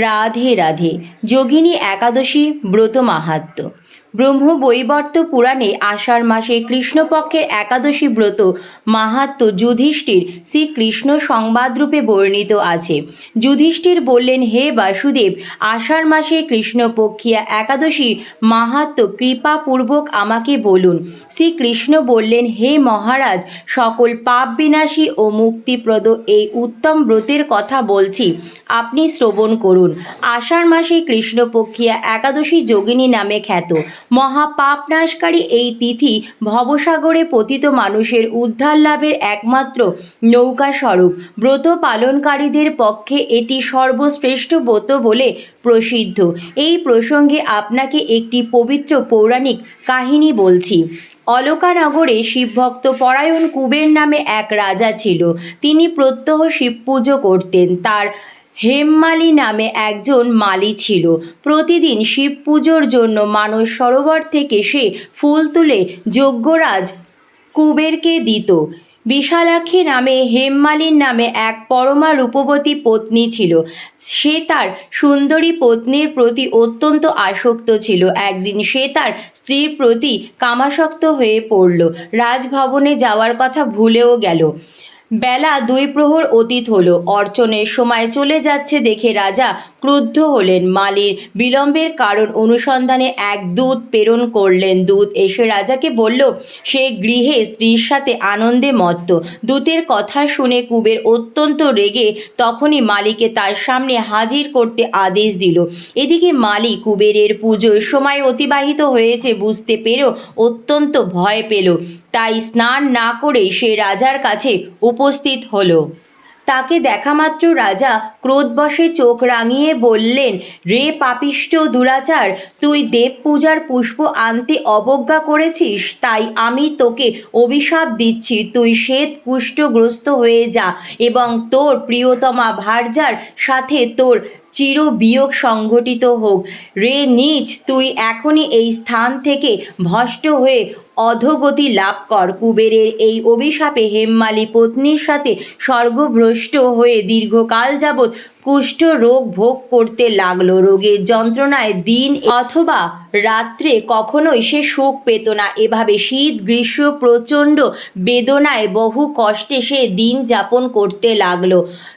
রাধে রাধে। যোগিনী একাদশী ব্রত মাহাত্ম্য ব্রহ্ম বৈবর্ত পুরাণে আষাঢ় মাসে কৃষ্ণপক্ষের একাদশী ব্রত মাহাত্ম্য যুধিষ্ঠির শ্রীকৃষ্ণ সংবাদরূপে বর্ণিত আছে। যুধিষ্ঠির বললেন, হে বাসুদেব, আষাঢ় মাসে কৃষ্ণপক্ষিয়া একাদশী মাহাত্ম্য কৃপাপূর্বক আমাকে বলুন। শ্রীকৃষ্ণ বললেন, হে মহারাজ, সকল পাপ বিনাশী ও মুক্তিপ্রদ এই উত্তম ব্রতের কথা বলছি। আপনি শ্রবণ করুন। আষাঢ় মাসে কৃষ্ণপক্ষিয়া একাদশী যোগিনী নামে খ্যাত। মহাপাপনাশকারী এই তিথি ভবসাগরে পতিত মানুষের উদ্ধার লাভের একমাত্র নৌকা স্বরূপ ব্রত পালনকারীদের পক্ষে এটি সর্বশ্রেষ্ঠ ব্রত বলে প্রসিদ্ধ। এই প্রসঙ্গে আপনাকে একটি পবিত্র পৌরাণিক কাহিনী বলছি। অলকানগরে শিবভক্ত পরায়ণ কুবের নামে এক রাজা ছিল। তিনি প্রত্যহ শিব পুজো করতেন। তার হেমমালি নামে একজন মালি ছিল। প্রতিদিন শিব পুজোর জন্য মানস সরোবর থেকে সে ফুল তুলে যজ্ঞরাজ কুবেরকে দিত। বিশালাক্ষী নামে হেমমালির নামে এক পরমা রূপবতী পত্নী ছিল। সে তার সুন্দরী পত্নীর প্রতি অত্যন্ত আসক্ত ছিল। একদিন সে তার স্ত্রীর প্রতি কামাসক্ত হয়ে পড়ল। রাজভবনে যাওয়ার কথা ভুলেও গেল। বেলা দুই প্রহর অতীত হলো। অর্চনের সময় চলে যাচ্ছে দেখে রাজা ক্রুদ্ধ হলেন। মালির বিলম্বের কারণ অনুসন্ধানে এক দূত প্রেরণ করলেন। দূত এসে রাজাকে বলল, সে গৃহে স্ত্রীর সাথে আনন্দে মত্ত। দূতের কথা শুনে কুবের অত্যন্ত রেগে তখনই মালিকে তার সামনে হাজির করতে আদেশ দিল। এদিকে মালি কুবেরের পুজোর সময় অতিবাহিত হয়েছে বুঝতে পেরেও অত্যন্ত ভয় পেল। তাই স্নান না করে সে রাজার কাছে উপস্থিত হলো। তাকে দেখামাত্র রাজা ক্রোধবশে চোখ রাঙিয়ে বললেন, রে পাপিষ্ট দুরাচার, তুই দেব পূজার পুষ্প আনতে অবজ্ঞা করেছিস, তাই আমি তোকে অভিশাপ দিচ্ছি। তুই শ্বেত কুষ্ঠগ্রস্ত হয়ে যা এবং তোর প্রিয়তমা ভার্যার সাথে তোর চির বিয়োগ সংঘটিত হোক। রে নিচ, তুই এখনই এই স্থান থেকে ভষ্ট হয়ে অধোগতি লাভ কর। কুবেরের এই অভিশাপে হেমমালি পত্নীর সাথে স্বর্গভ্রষ্ট হয়ে দীর্ঘকাল যাবৎ কুষ্ঠ রোগ ভোগ করতে লাগল। রোগের যন্ত্রণায় দিন অথবা রাত্রে কখনোই সে সুখ পেত না। এভাবে শীত, গ্রীষ্ম, প্রচণ্ড বেদনায় বহু কষ্টে সে দিন যাপন করতে লাগল।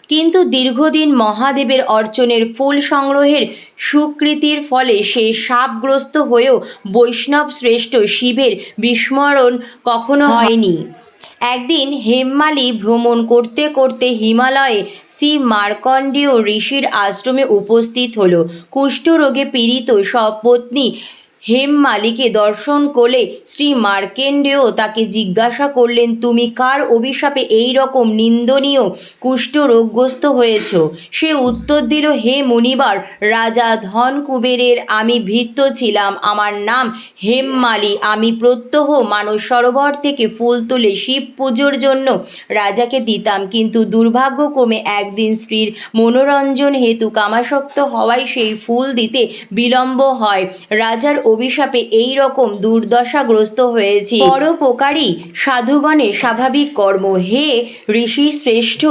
কিন্তু দীর্ঘদিন মহাদেবের অর্চনের ফুল সংগ্রহের সুকৃতির ফলে সে সাপগ্রস্ত হয়েও বৈষ্ণব শ্রেষ্ঠ শিবের বিস্মরণ কখনো হয়নি। একদিন হেমমালি ভ্রমণ করতে করতে হিমালয়ে শ্রী মার্কণ্ডেয় ঋষির আশ্রমে উপস্থিত হলো। কুষ্ঠরোগে পীড়িত সব পত্নী হেমমালিকে দর্শন করলে শ্রী মার্কেন্ডেয় তাকে জিজ্ঞাসা করলেন, তুমি কার অভিশাপে এই রকম নিন্দনীয় কুষ্ঠ রোগগ্রস্ত হয়েছ? সে উত্তর দিল, হে মুনিবার, রাজা ধন কুবেরের আমি ভৃত্য ছিলাম। আমার নাম হেমমালি আমি প্রত্যহ মানস সরোবর থেকে ফুল তুলে শিব পুজোর জন্য রাজাকে দিতাম। কিন্তু দুর্ভাগ্যক্রমে একদিন স্ত্রীর মনোরঞ্জন হেতু কামাসক্ত হওয়ায় সেই ফুল দিতে বিলম্ব হয়। রাজার অভিশাপে এই রকম দুর্দশাগ্রস্ত হয়েছি। পরোপকারী সাধুগণের স্বাভাবিক কর্ম। হে ঋষি শ্রেষ্ঠ,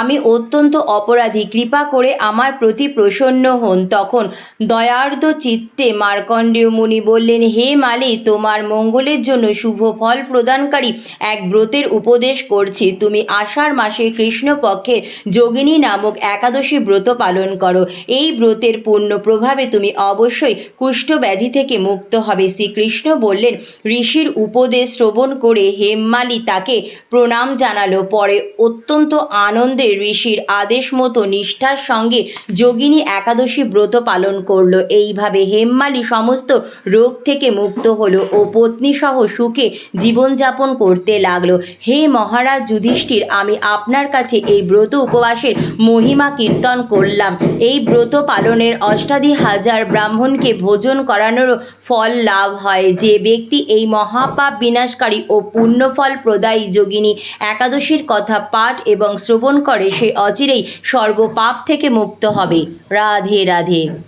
আমি অত্যন্ত অপরাধী। কৃপা করে আমার প্রতি প্রসন্ন হন। তখন দয়ার্দ চিত্তে মার্কণ্ডেয় মুনি বললেন, হে মালি তোমার মঙ্গলের জন্য শুভ ফল প্রদানকারী এক ব্রতের উপদেশ করছি। তুমি আষাঢ় মাসে কৃষ্ণপক্ষের যোগিনী নামক একাদশী ব্রত পালন করো। এই ব্রতের পূর্ণ প্রভাবে তুমি অবশ্যই কুষ্ঠব্যাধি থেকে মুক্ত হবে। শ্রীকৃষ্ণ বললেন, ঋষির উপদেশ শ্রবণ করে হেমমালি তাকে প্রণাম জানালো। পরে অত্যন্ত আনন্দে ঋষির আদেশ মতো নিষ্ঠার সঙ্গে যোগিনী একাদশী ব্রত পালন করল। এইভাবে হেমমালি সমস্ত রোগ থেকে মুক্ত হলো ও পত্নীসহ সুখে জীবনযাপন করতে লাগল। হে মহারাজ যুধিষ্ঠির, আমি আপনার কাছে এই ব্রত উপবাসের মহিমা কীর্তন করলাম। এই ব্রত পালনের অষ্টাধি হাজার ব্রাহ্মণকে ভোজন করানোরও ফল লাভ হয়। যে ব্যক্তি এই মহাপাপ বিনাশকারী ও পুণ্যফল প্রদায়ী যোগিনী একাদশীর কথা পাঠ এবং শ্রবণ করে, সে অচিরেই সর্বপাপ থেকে মুক্ত হবে। রাধে রাধে।